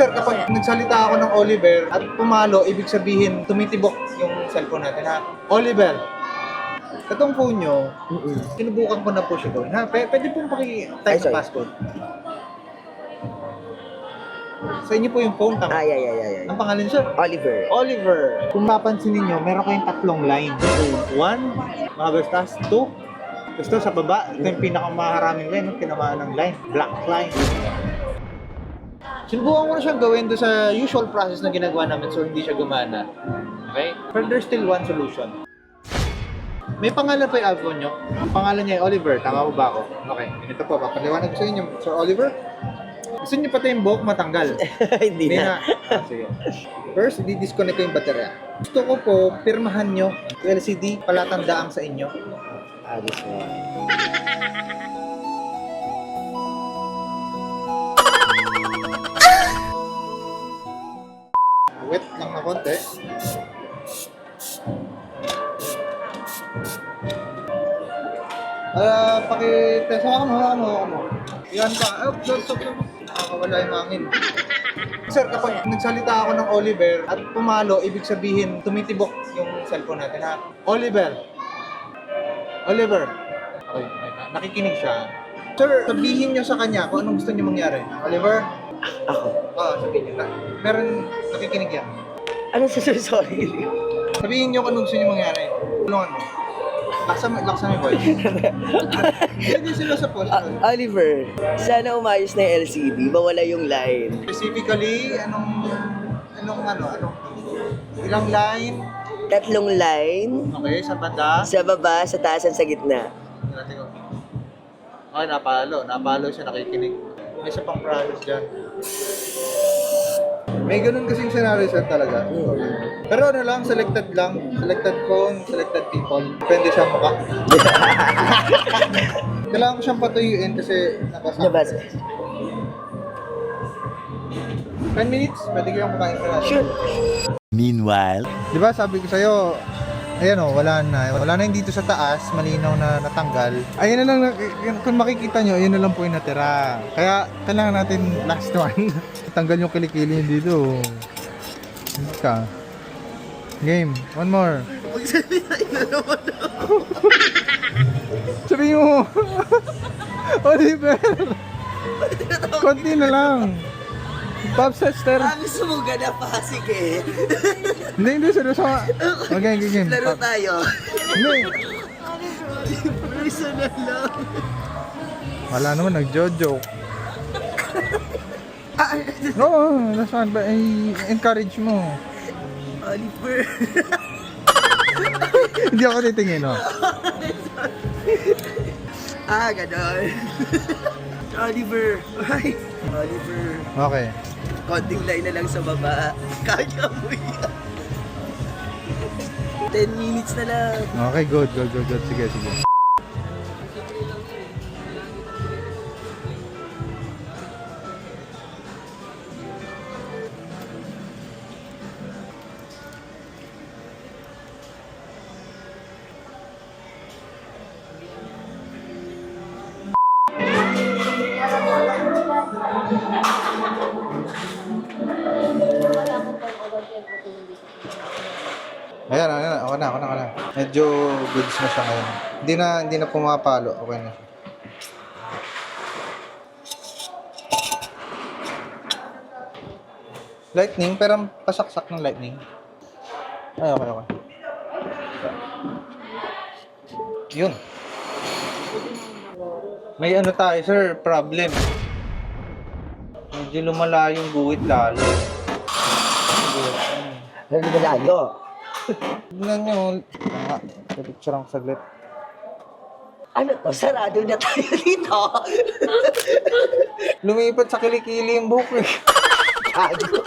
Sir, kapag nagsalita ako ng Oliver at pumalo, ibig sabihin tumitibok yung cellphone natin ha. Oliver, itong phone nyo, sinubukan ko na po siya gawin ha. P- pwede pong Ay, paki-type sorry. ng passcode. Sa inyo po yung phone, tama? Ay, ay, ay, ay, ay. Ang pangalan sir? Oliver. Oliver. Kung mapansin niyo, meron kayong tatlong line. One, mga gastas. Two, gusto sa baba. Ito yung pinakamaharaming line, yung tinamaan ng line. Black line. Sinubukan ko na siyang gawin doon sa usual process na ginagawa namin so hindi siya gumana. Okay? But there's still one solution. May pangalan pa yung iPhone nyo. Ang pangalan niya ay Oliver. Tama ba ako? Okay. Ganito po. Papaliwanag ko sa inyo, Sir Oliver. Gusto niyo pati yung buhok matanggal. Hindi na. na. Ah, sige. First, di-disconnect ko yung baterya. Gusto ko po, pirmahan nyo LCD palatandaang sa inyo. Agos mo. Wet lang na konti. Ah. Hawakan mo, hawakan mo, hawakan mo. Yan ka. Oh, stop, stop, stop. Nakakawala yung hangin. Sir, kapag nagsalita ako ng Oliver at pumalo, ibig sabihin tumitibok yung cellphone natin ha. Oliver. Oliver. Okay. nakikinig siya. Sir, sabihin niyo sa kanya kung anong gusto niyo mangyari. Oliver? Ako. Oo, sabihin niyo. Na, meron nakikinig yan. Ano sa sorry? Sabihin niyo kung anong gusto niyo mangyari. Tulungan mo. Laksan mo, laksan mo yung voice. Pwede sila sa post. Ah, Oliver, sana umayos na yung LCD, mawala yung line. Specifically, anong, anong ano, anong, ilang line, Tatlong line, okay, sa banda. sa baba, sa taas, at sa gitna. Okay, napalo. Napalo siya, nakikinig. May isa pang promise dyan. May ganun kasing scenario sir talaga. Pero ano lang, selected lang. Selected phone, selected people. Depende sa mukha. Kailangan ko siyang patuyuin kasi nabasa. Nabasa. 10 minutes, pwede kayong kumain ka na. Sure. Meanwhile, Di ba sabi ko sa'yo, ayan o, wala na. Wala na yung dito sa taas, malinaw na natanggal. Ayun na lang, kung makikita nyo, yun na lang po yung natira. Kaya kailangan natin last one. Tanggal yung kilikili dito. Hindi ka. Game, one more. Sabihin mo. Oliver. Konti na lang. Bob Sester. Ah, gusto mo gana pasig eh. Hindi, hindi, seryoso. Okay, game, game. Laro tayo. Hindi. Na lang. Wala naman, nag-joke. Oo, that's fine. But i-encourage mo. Oliver. Hindi ako titingin, no? ah, ganon. Oliver. Ay, Oliver. Okay. Konting line na lang sa baba. Kaya mo yan. 10 minutes na lang. Okay, good, good, good, good. Sige, sige. Ayan, ayan, ako na, ako na, ako na. Medyo goods na siya ngayon. Hindi na, hindi na pumapalo. Okay na siya. Lightning, pero pasaksak ng lightning. Ay, okay, okay. Yun. May ano tayo, sir, problem. Medyo lumala yung guhit lalo. Lalo ba lalo? Tignan nyo. Ah, picture ang saglit. Ano to? Sarado na tayo dito. Lumipat sa kilikili yung buhok eh. Gago.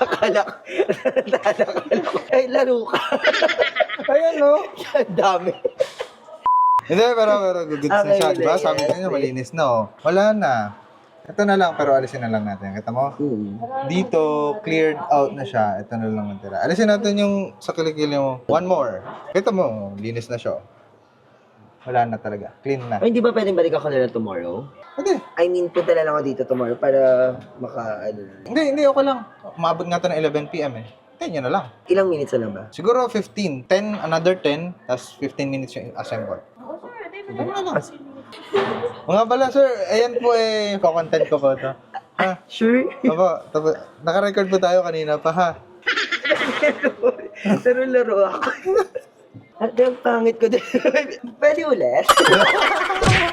Akala ko. Akala ko. Ay, laro ka. Ayan no. Ang dami. Hindi, pero, pero goods na Okay, siya. Diba? okay, Sabi okay. niya, malinis na oh. Wala na. Ito na lang, pero alisin na lang natin. Kita mo? Hmm. Dito, cleared out na siya. Ito na lang natira. Alisin natin yung sa kilikili mo. One more. Kita mo, linis na siya. oh. Wala na talaga. Clean na. Ay, hindi ba pwedeng balik ako na lang tomorrow? Pwede. I mean, punta na lang ako dito tomorrow para maka, ano, Hindi, hindi, okay lang. Umabot nga to ng 11pm eh. 10 yun na lang. ilang minutes na lang ba? Siguro 15. 10, another 10, tapos 15 minutes yung assemble. Ano na lang. Mga pala, sir, ayan po eh, content ko po to. Ha? Sure? Opo, tapos, naka-record po tayo kanina pa ha. Laro-laro ako. At yung pangit ko din. Pwede ulit?